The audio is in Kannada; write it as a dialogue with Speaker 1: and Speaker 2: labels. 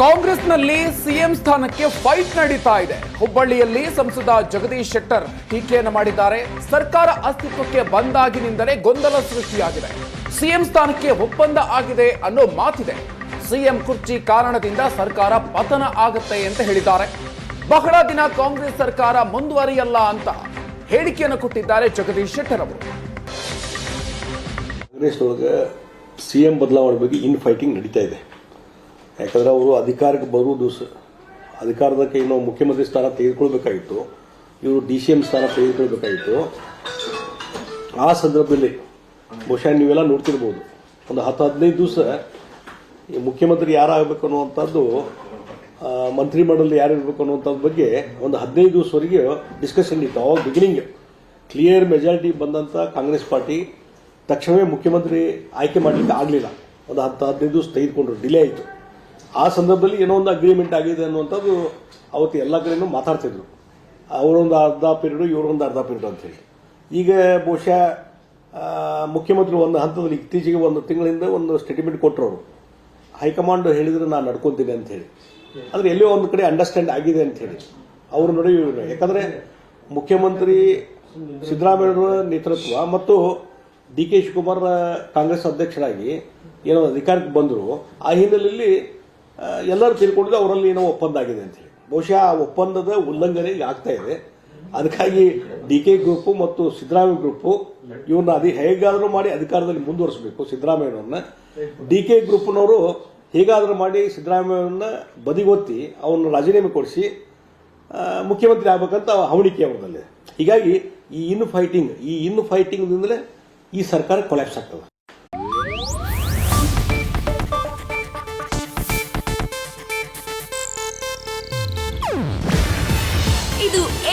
Speaker 1: ಕಾಂಗ್ರೆಸ್ನಲ್ಲಿ ಸಿಎಂ ಸ್ಥಾನಕ್ಕೆ ಫೈಟ್ ನಡೀತಾ ಇದೆ. ಹುಬ್ಬಳ್ಳಿಯಲ್ಲಿ ಸಂಸದ ಜಗದೀಶ್ ಶೆಟ್ಟರ್ ಟೀಕೆಯನ್ನು ಮಾಡಿದ್ದಾರೆ. ಸರ್ಕಾರ ಅಸ್ತಿತ್ವಕ್ಕೆ ಬಂದಾಗಿನಿಂದಲೇ ಗೊಂದಲ ಸೃಷ್ಟಿಯಾಗಿದೆ. ಸಿಎಂ ಸ್ಥಾನಕ್ಕೆ ಒಪ್ಪಂದ ಆಗಿದೆ ಅನ್ನೋ ಮಾತಿದೆ. ಸಿಎಂ ಕುರ್ಚಿ ಕಾರಣದಿಂದ ಸರ್ಕಾರ ಪತನ ಆಗುತ್ತೆ ಅಂತ ಹೇಳಿದ್ದಾರೆ. ಬಹಳ ದಿನ ಕಾಂಗ್ರೆಸ್ ಸರ್ಕಾರ ಮುಂದುವರಿಯಲ್ಲ ಅಂತ ಹೇಳಿಕೆಯನ್ನು ಕೊಟ್ಟಿದ್ದಾರೆ ಜಗದೀಶ್ ಶೆಟ್ಟರ್ ಅವರು.
Speaker 2: ಕಾಂಗ್ರೆಸ್ ಒಳಗೆ ಸಿಎಂ ಬದಲಾವಣೆ ಬಗ್ಗೆ ಇನ್ ಫೈಟಿಂಗ್ ನಡೀತಾ ಇದೆ. ಯಾಕಂದ್ರೆ ಅವರು ಅಧಿಕಾರಕ್ಕೆ ಬರುವುದು ಅಧಿಕಾರದ ಕೈ ನಾವು ಮುಖ್ಯಮಂತ್ರಿ ಸ್ಥಾನ ತೆಗೆದುಕೊಳ್ಬೇಕಾಗಿತ್ತು. ಇವರು ಡಿ ಸಿ ಎಂ ಸ್ಥಾನ ತೆಗೆದುಕೊಳ್ಬೇಕಾಗಿತ್ತು. ಆ ಸಂದರ್ಭದಲ್ಲಿ ಬಹುಶಃ ನೀವೆಲ್ಲ ನೋಡ್ತಿರ್ಬೋದು. ಒಂದು ಹತ್ತು ಹದಿನೈದು ದಿವಸ ಈ ಮುಖ್ಯಮಂತ್ರಿ ಯಾರಾಗಬೇಕು ಅನ್ನುವಂಥದ್ದು ಆ, ಮಂತ್ರಿ ಮಂಡಲ ಯಾರು ಇರಬೇಕು ಅನ್ನುವಂಥದ್ದು ಬಗ್ಗೆ ಒಂದು ಹದಿನೈದು ದಿವಸವರೆಗೆ ಡಿಸ್ಕಷನ್ ಇತ್ತು. ಅವಾಗ ಬಿಗಿನಿಂಗ್ ಕ್ಲಿಯರ್ ಮೆಜಾರಿಟಿ ಬಂದಂಥ ಕಾಂಗ್ರೆಸ್ ಪಾರ್ಟಿ ತಕ್ಷಣವೇ ಮುಖ್ಯಮಂತ್ರಿ ಆಯ್ಕೆ ಮಾಡಲಿಕ್ಕೆ ಆಗಲಿಲ್ಲ. ಒಂದು ಹತ್ತು ಹದಿನೈದು ದಿವಸ ತೆಗೆದುಕೊಂಡ್ರು. ಡಿಲೇ ಆಯಿತು. ಆ ಸಂದರ್ಭದಲ್ಲಿ ಏನೋ ಒಂದು ಅಗ್ರಿಮೆಂಟ್ ಆಗಿದೆ ಅನ್ನುವಂಥದ್ದು ಅವತ್ತು ಎಲ್ಲ ಕಡೆಯೂ ಮಾತಾಡ್ತಿದ್ರು. ಅವರೊಂದು ಅರ್ಧ ಪೀರಿಯಡು ಇವರೊಂದು ಅರ್ಧ ಪೀರಿಯಡ್ ಅಂತೇಳಿ ಈಗ ಬಹುಶಃ ಮುಖ್ಯಮಂತ್ರಿ ಒಂದು ಹಂತದಲ್ಲಿ ಇತ್ತೀಚೆಗೆ ಒಂದು ತಿಂಗಳಿಂದ ಒಂದು ಸ್ಟೇಟ್ಮೆಂಟ್ ಕೊಟ್ಟರು ಅವರು ಹೈಕಮಾಂಡ್ ಹೇಳಿದ್ರೆ ನಾನು ನಡ್ಕೊತೀನಿ ಅಂತ ಹೇಳಿ. ಆದ್ರೆ ಎಲ್ಲೋ ಒಂದು ಕಡೆ ಅಂಡರ್ಸ್ಟ್ಯಾಂಡ್ ಆಗಿದೆ ಅಂತ ಹೇಳಿ. ನಡೆಯುವ ಯಾಕಂದರೆ ಮುಖ್ಯಮಂತ್ರಿ ಸಿದ್ದರಾಮಯ್ಯವರ ನೇತೃತ್ವ ಮತ್ತು ಡಿ ಕೆ ಶಿವಕುಮಾರ್ ಕಾಂಗ್ರೆಸ್ ಅಧ್ಯಕ್ಷರಾಗಿ ಏನೋ ಅಧಿಕಾರಕ್ಕೆ ಬಂದರು. ಆ ಹಿನ್ನೆಲೆಯಲ್ಲಿ ಎಲ್ಲರೂ ತಿಳ್ಕೊಂಡಿದ್ದು ಅವರಲ್ಲಿ ಏನೋ ಒಪ್ಪಂದ ಆಗಿದೆ ಅಂತ ಹೇಳಿ. ಬಹುಶಃ ಆ ಒಪ್ಪಂದದ ಉಲ್ಲಂಘನೆ ಆಗ್ತಾ ಇದೆ. ಅದಕ್ಕಾಗಿ ಡಿ ಕೆ ಗ್ರೂಪ್ ಮತ್ತು ಸಿದ್ದರಾಮಯ್ಯ ಗ್ರೂಪ್ ಇವ್ರನ್ನ ಅದೇ ಹೇಗಾದರೂ ಮಾಡಿ ಅಧಿಕಾರದಲ್ಲಿ ಮುಂದುವರಿಸಬೇಕು ಸಿದ್ದರಾಮಯ್ಯನವ್ರನ್ನ. ಡಿ ಕೆ ಗ್ರೂಪ್ನವರು ಹೇಗಾದರೂ ಮಾಡಿ ಸಿದ್ದರಾಮಯ್ಯವ್ರನ್ನ ಬದಿಗೊತ್ತಿ ಅವನ್ನ ರಾಜೀನಾಮೆ ಕೊಡಿಸಿ ಮುಖ್ಯಮಂತ್ರಿ ಆಗ್ಬೇಕಂತ ಹವಣಿಕೆ ಅವರದಲ್ಲಿ ಹೀಗಾಗಿ ಈ ಇನ್ನು ಫೈಟಿಂಗ್ ಈ ಇನ್ನು ಫೈಟಿಂಗ್ದಿಂದಲೇ ಈ ಸರ್ಕಾರ ಕೊಲ್ಯಾಪ್ಸ್ ಆಗ್ತದೆ.